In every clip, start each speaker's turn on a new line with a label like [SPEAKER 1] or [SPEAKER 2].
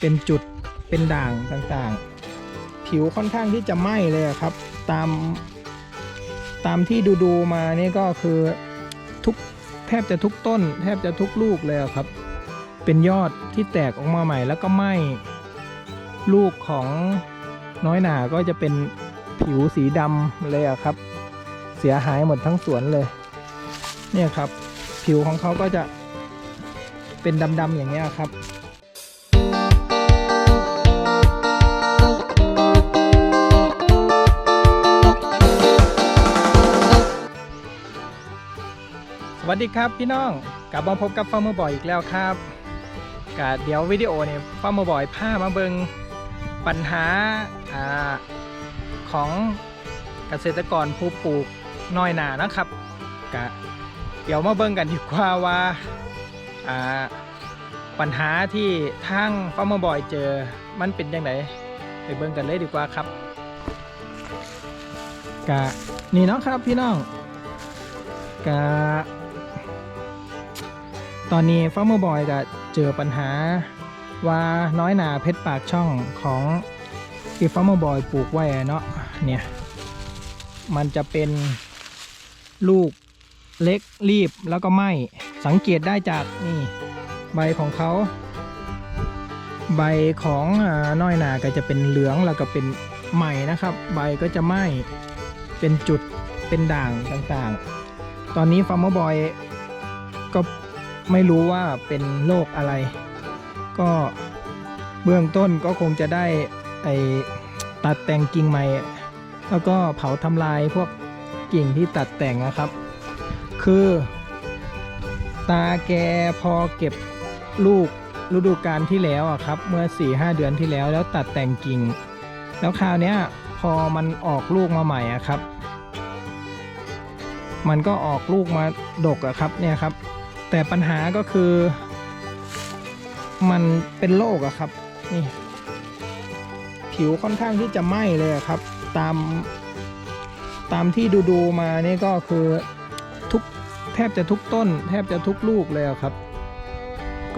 [SPEAKER 1] เป็นจุดเป็นด่างต่างๆ ผิวค่อนข้างที่จะไหม้เลยครับ ตาม ตามที่ดูดูๆมานี่ก็คือทุกแทบจะทุกต้น แทบจะทุกลูกเลยครับ เป็นยอดที่แตกออกมาใหม่แล้วก็ไหม้ลูกของน้อยหนาก็จะเป็นผิวสีดำเลยครับ เสียหายหมดทั้งสวนเลย เนี่ยครับ ผิวของเขาก็จะเป็นดำๆอย่างเงี้ยครับ วัสดีครับพี่น้องกลับมาพบกับฟาร์มบอยอีกแล้วครับกเดี๋ยววิดีโอเนี่ยฟาร์มบอยพามาเบิงปัญหาอาของเกษตรกรผู้ปลูกน้อยหนานะครับกะเดี๋ยวมาเบิงกันดีกว่าว่าอ่าปัญหาที่ทางฟาร์มบอยเจอมันเป็นยังไงไปเบิงกันเลยดีกว่าครับกะนี่เนาะครับพี่น้องกะ ตอนนี้ฟาร์มบอยก็เจอปัญหาว่าน้อยหนาเพชรปากช่องของที่ฟาร์มบอยปลูกไว้เนาะเนี่ยมันจะเป็นลูกเล็กรีบแล้วก็ไหมสังเกตได้จากนี่ใบของเขา ใบของน้อยหนาก็จะเป็นเหลืองแล้วก็เป็นใหม่นะครับ ใบก็จะไหมเป็นจุดเป็นด่างต่างๆ ตอนนี้ฟาร์มบอยก็ ไม่รู้ว่าเป็นโรคอะไร ก็เบื้องต้นก็คงจะได้ไอตัดแต่งกิ่งใหม่ แล้วก็เผาทำลายพวกกิ่งที่ตัดแต่งนะครับ คือ ตาแกพอเก็บลูกฤดูกาลที่แล้วอะครับ เมื่อ4-5เดือนที่แล้วแล้วตัดแต่งกิ่ง แล้วคราวเนี้ยพอมันออกลูกมาใหม่อะครับ มันก็ออกลูกมาดกอะครับเนี่ยครับ แต่ปัญหาก็คือ มันเป็นโรคอะครับ นี่ ผิวค่อนข้างที่จะไหม้เลยครับ ตาม ตามที่ดูดูๆมานี่ก็คือทุกแทบจะทุกต้น แทบจะทุกลูกเลยครับ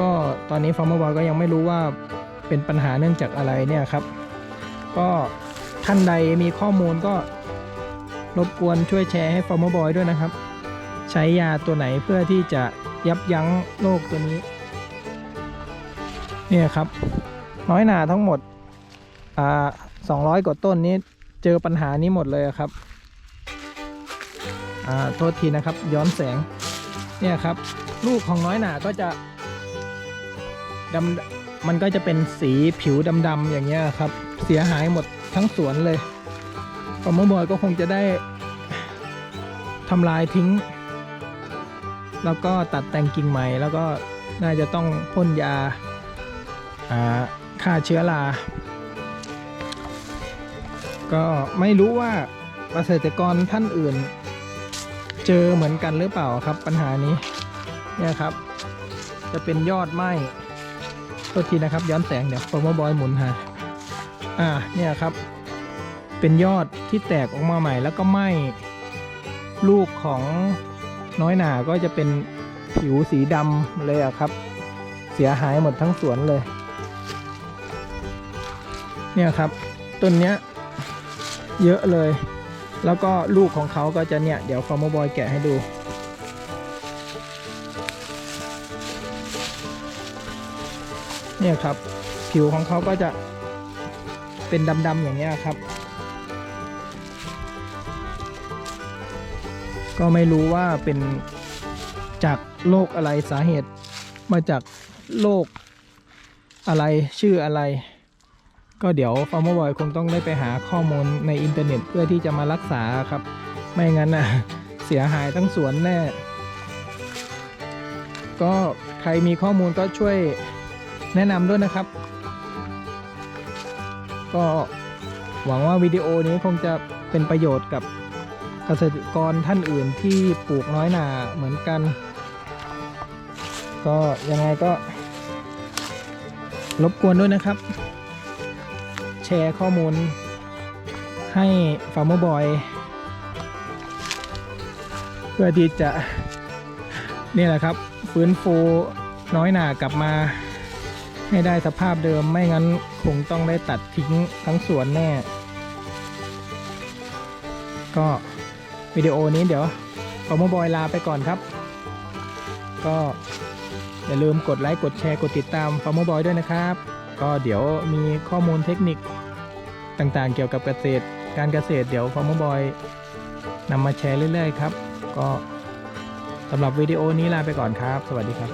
[SPEAKER 1] ก็ตอนนี้ฟาร์มบอยก็ยังไม่รู้ว่าเป็นปัญหาเนื่องจากอะไรเนี่ยครับ ก็ท่านใดมีข้อมูลก็รบกวนช่วยแชร์ให้ฟาร์มบอยด้วยนะครับ ใช้ยาตัวไหนเพื่อที่จะ ยับยั้งโรคตัวนี้ เนี่ยครับ น้อยหนาทั้งหมด อ่าสองร้อยกว่าต้นนี้เจอปัญหานี้หมดเลยครับ อ่าโทษทีนะครับ ย้อนแสง เนี่ยครับ ลูกของน้อยหนาก็จะดำมันก็จะเป็นสีผิวดำๆอย่างเงี้ยครับ เสียหายหมดทั้งสวนเลยฟอร์มบอยก็คงจะได้ทำลายทิ้ง แล้วก็ตัดแต่งกิ่งใหม่ แล้วก็น่าจะต้องพ่นยาฆ่าเชื้อรา ก็ไม่รู้ว่าเกษตรกรท่านอื่น เจอเหมือนกันหรือเปล่าครับปัญหานี้ เนี่ยครับ จะเป็นยอดไหมโทษทีนะครับ ย้อนแสงเดี๋ยวฟอร์มบอยหมุนฮะอ่าเนี่ยครับ เป็นยอดที่แตกออกมาใหม่แล้วก็ไหมลูกของ น้อยหนาก็จะเป็นผิวสีดำเลยอะครับ เสียหายหมดทั้งสวนเลย เนี่ยครับต้นเนี้ยเยอะเลย แล้วก็ลูกของเขาก็จะเนี่ย เดี๋ยวฟาร์มบอยแกะให้ดูเนี่ยครับ ผิวของเขาก็จะเป็นดำๆอย่างเงี้ยครับ ก็ไม่รู้ว่าเป็นจากโรคอะไรสาเหตุ มาจากโรคอะไรชื่ออะไร ก็เดี๋ยวฟาร์มบอยคงต้องได้ไปหาข้อมูลในอินเทอร์เน็ตเพื่อที่จะมารักษาครับ ไม่งั้นนะเสียหายทั้งสวนแน่ ก็ใครมีข้อมูลก็ช่วยแนะนำด้วยนะครับ ก็หวังว่าวิดีโอนี้คงจะเป็นประโยชน์กับ เกษตรกรท่านอื่นที่ปลูกน้อยหนาเหมือนกัน ก็ยังไงก็รบกวนด้วยนะครับ แชร์ข้อมูลให้ฟาร์มบอยเพื่อที่จะนี่แหละครับ ฟื้นฟูน้อยหนากลับมาให้ได้สภาพเดิมไม่งั้นคงต้องได้ตัดทิ้งทั้งสวนแน่ ก็ วิดีโอนี้เดี๋ยวฟอมบอยลาไปก่อนครับ ก็อย่าลืมกดไลค์กดแชร์กดติดตามฟอร์มบอยด้วยนะครับ ก็เดี๋ยวมีข้อมูลเทคนิคต่างๆ เกี่ยวกับเกษตร การเกษตรเดี๋ยวฟอร์มบอยนำมาแชร์เรื่อยๆครับ ก็สำหรับวิดีโอนี้ลาไปก่อนครับ สวัสดีครับ